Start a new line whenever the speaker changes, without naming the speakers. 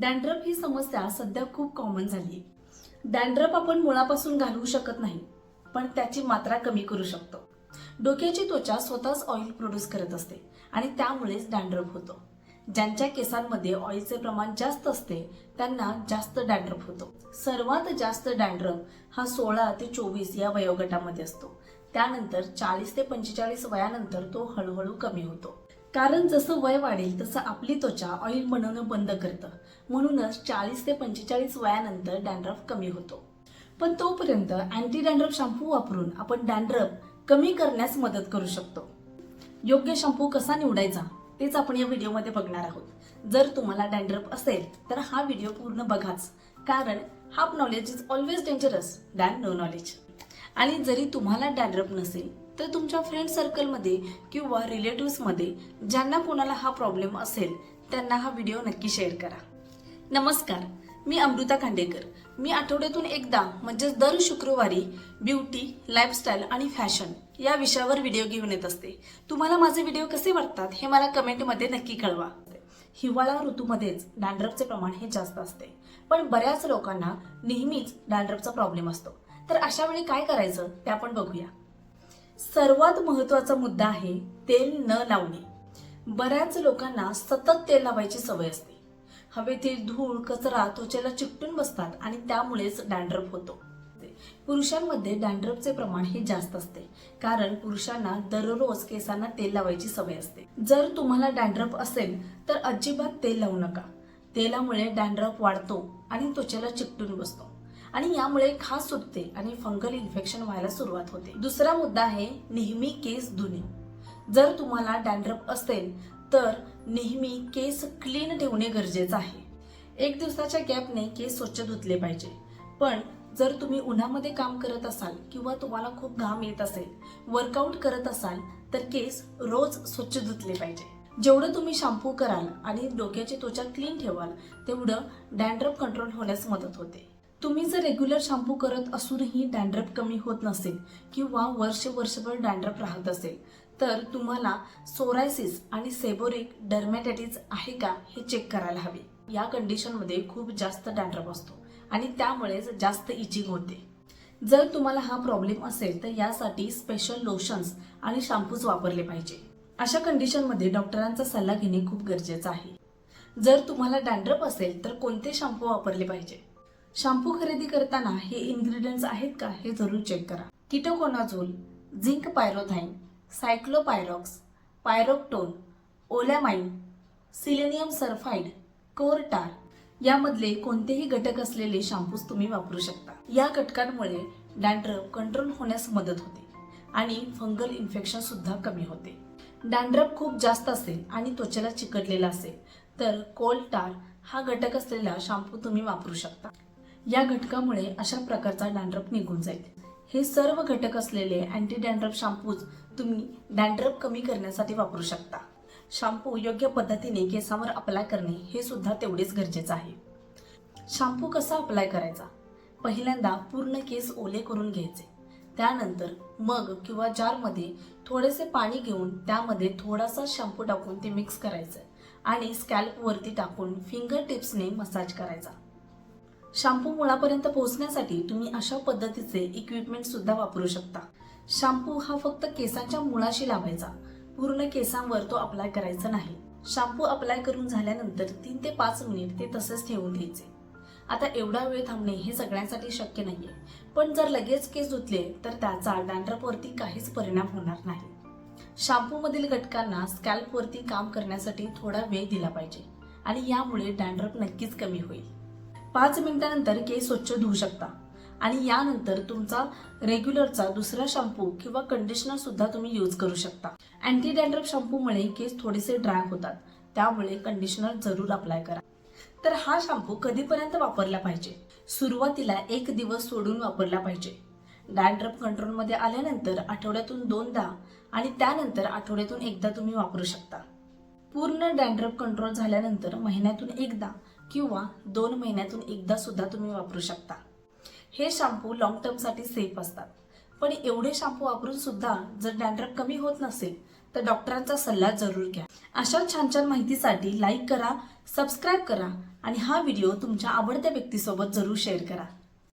Dandruff ही समस्या सध्या खूप कॉमन झाली आहे. डॅन्ड्रफ आपण मुळापासून घालवू शकत नाही पण त्याची मात्रा कमी करू शकतो. डोक्याची त्वचा स्वतःच ऑइल प्रोड्यूस करत असते आणि त्यामुळेच डॅन्ड्रफ होतो. ज्यांच्या केसांमध्ये ऑइलचे प्रमाण जास्त असते त्यांना जास्त डॅन्ड्रफ होतो. सर्वात जास्त डॅन्ड्रफ हा सोळा ते चोवीस या वयोगटामध्ये असतो. त्यानंतर चाळीस ते पंचेचाळीस वयानंतर तो हळूहळू कमी होतो. कारण जसं वय वाढेल तसं आपली त्वचा ऑइल बनवणं बंद करतं. म्हणूनच चाळीस ते पंचेचाळीस वयानंतर डॅन्ड्रफ कमी होतो. पण तोपर्यंत अँटी डॅन्ड्रफ शॅम्पू वापरून आपण डॅन्ड्रफ कमी करण्यास मदत करू शकतो. योग्य शॅम्पू कसा निवडायचा तेच आपण या व्हिडिओमध्ये बघणार आहोत. जर तुम्हाला डॅन्ड्रफ असेल तर हा व्हिडिओ पूर्ण बघाच. कारण half knowledge is always dangerous than no knowledge आणि जरी तुम्हाला डॅन्ड्रफ नसेल तर तुमच्या फ्रेंड सर्कलमध्ये किंवा रिलेटिव्समध्ये ज्यांना कोणाला हा प्रॉब्लेम असेल त्यांना हा व्हिडिओ नक्की शेअर करा. नमस्कार मी अमृता खांडेकर. मी आठवड्यातून एकदा म्हणजेच दर शुक्रवारी ब्युटी लाईफस्टाईल आणि फॅशन या विषयावर व्हिडिओ घेऊन येत असते. तुम्हाला माझे व्हिडिओ कसे वाटतात हे मला कमेंटमध्ये नक्की कळवा. हिवाळा ऋतूमध्येच डॅन्ड्रफचे प्रमाण हे जास्त असते. पण बऱ्याच लोकांना नेहमीच डॅन्ड्रफचा प्रॉब्लेम असतो. तर अशा वेळी काय करायचं ते आपण बघूया. सर्वात महत्त्वाचा मुद्दा आहे तेल न लावणे. बऱ्याच लोकांना सतत तेल लावायची सवय असते. हवेतील धूळ कचरा त्वचेला चिकटून बसतात आणि त्यामुळेच डॅन्ड्रफ होतो. पुरुषांमध्ये डॅन्ड्रफचे प्रमाण हे जास्त असते कारण पुरुषांना दररोज केसांना तेल लावायची सवय असते. जर तुम्हाला डॅन्ड्रफ असेल तर अजिबात तेल लावू नका. तेलामुळे डॅन्ड्रफ वाढतो आणि त्वचेला चिकटून बसतो. आणि यामुळे खास सुटते आणि फंगल इन्फेक्शन व्हायला सुरुवात होते. दुसरा मुद्दा आहे नेहमी केस धुणे. जर तुम्हाला डॅन्ड्रफ असेल तर नेहमी केस क्लीन ठेवणे गरजेचं आहे. एक दिवसाच्या गॅपने केस स्वच्छ धुतले पाहिजे. पण जर तुम्ही उन्हामध्ये काम करत असाल किंवा तुम्हाला खूप घाम येत असेल वर्कआउट करत असाल तर केस रोज स्वच्छ धुतले पाहिजे. जेवढं तुम्ही शॅम्पू कराल आणि डोक्याची त्वचा क्लीन ठेवाल तेवढं डॅन्ड्रफ कंट्रोल होण्यास मदत होते. तुम्ही जर रेग्युलर शॅम्पू करत असूनही डॅन्ड्रफ कमी होत नसेल किंवा वर्ष वर्षभर डॅन्ड्रफ राहत असेल तर तुम्हाला सोरायसिस आणि सेबोरिक डर्मॅटायटिस आहे का हे चेक करायला हवे. या कंडिशनमध्ये खूप जास्त डॅन्ड्रफ असतो आणि त्यामुळेच जास्त इचिंग होते. जर तुम्हाला हा प्रॉब्लेम असेल तर यासाठी स्पेशल लोशन्स आणि शॅम्पूज वापरले पाहिजे. अशा कंडिशनमध्ये डॉक्टरांचा सल्ला घेणे खूप गरजेचं आहे. जर तुम्हाला डॅन्ड्रफ असेल तर कोणते शॅम्पू वापरले पाहिजे? शॅम्पू खरेदी करताना हे इन्ग्रेडियंट्स आहेत का हे जरूर चेक करा. Ketoconazole zinc pyrithione ciclopirox piroctone olamine selenium sulphide coal tar यामधले कोणतेही घटक असलेले शॅम्पूज तुम्ही वापरू शकता. या घटकांमुळे डॅन्ड्रफ कंट्रोल होण्यास मदत होते आणि फंगल इन्फेक्शन सुद्धा कमी होते. डॅन्ड्रफ खूप जास्त असेल आणि त्वचेला चिकटलेला असेल तर कोलटार हा घटक असलेला शॅम्पू तुम्ही वापरू शकता. या घटकामुळे अशा प्रकारचा डँड्रप निघून जाईल. हे सर्व घटक असलेले अँटी डँड्रप शॅम्पूज तुम्ही डँड्रप कमी करण्यासाठी वापरू शकता. शॅम्पू योग्य पद्धतीने केसांवर अप्लाय करणे हे सुद्धा तेवढेच गरजेचं आहे. शॅम्पू कसा अप्लाय करायचा? पहिल्यांदा पूर्ण केस ओले करून घ्यायचे. त्यानंतर मग किंवा जारमध्ये थोडेसे पाणी घेऊन त्यामध्ये थोडासा शॅम्पू टाकून ते मिक्स करायचं आणि स्कॅल्पवरती टाकून फिंगर टिप्सने मसाज करायचा. शॅम्पू मुळापर्यंत पोहोचण्यासाठी तुम्ही अशा पद्धतीचे इक्विपमेंट सुद्धा वापरू शकता. शॅम्पू हा फक्त केसांच्या मुळाशी लावायचा. पूर्ण केसांवर तो अप्लाय करायचा नाही. शॅम्पू अप्लाय करून झाल्यानंतर तीन ते पाच मिनिट ते तसेच ठेवून द्यायचे आता एवढा वेळ थांबणे हे सगळ्यांसाठी शक्य नाहीये. पण जर लगेच केस धुतले तर त्याचा डॅन्ड्रपवरती काहीच परिणाम होणार नाही. शॅम्पूमधील घटकांना स्कॅल्पवरती काम करण्यासाठी थोडा वेळ दिला पाहिजे. आणि यामुळे डॅन्ड्रप नक्कीच कमी होईल. पाच मिनिटानंतर केस स्वच्छ धुवू शकता. आणि यानंतर तुमचा रेग्युलरचा दुसरा शॅम्पू किंवा कंडिशनर सुद्धा तुम्ही यूज करू शकता. अँटी डॅन्ड्रफ शॅम्पूमुळे केस थोडेसे ड्राय होतात. त्यामुळे कंडिशनर जरूर अप्लाय करा. तर हा शॅम्पू कधीपर्यंत वापरला पाहिजे? सुरुवातीला एक दिवस सोडून वापरला पाहिजे. डॅन्ड्रफ कंट्रोलमध्ये आल्यानंतर आठवड्यातून दोनदा आणि त्यानंतर आठवड्यातून एकदा तुम्ही वापरू शकता. पूर्ण डॅन्ड्रफ कंट्रोल झाल्यानंतर महिन्यातून एकदा किंवा दोन महिन्यातून एकदा सुद्धा तुम्ही वापरू शकता. हे शॅम्पू लॉंग टर्मसाठी सेफ असतात. पण एवढे शॅम्पू वापरून सुद्धा जर डॅन्ड्रफ कमी होत नसेल तर डॉक्टरांचा सल्ला जरूर घ्या. अशा छान छान माहितीसाठी लाईक करा सबस्क्राईब करा आणि हा व्हिडिओ तुमच्या आवडत्या व्यक्तीसोबत जरूर शेअर करा.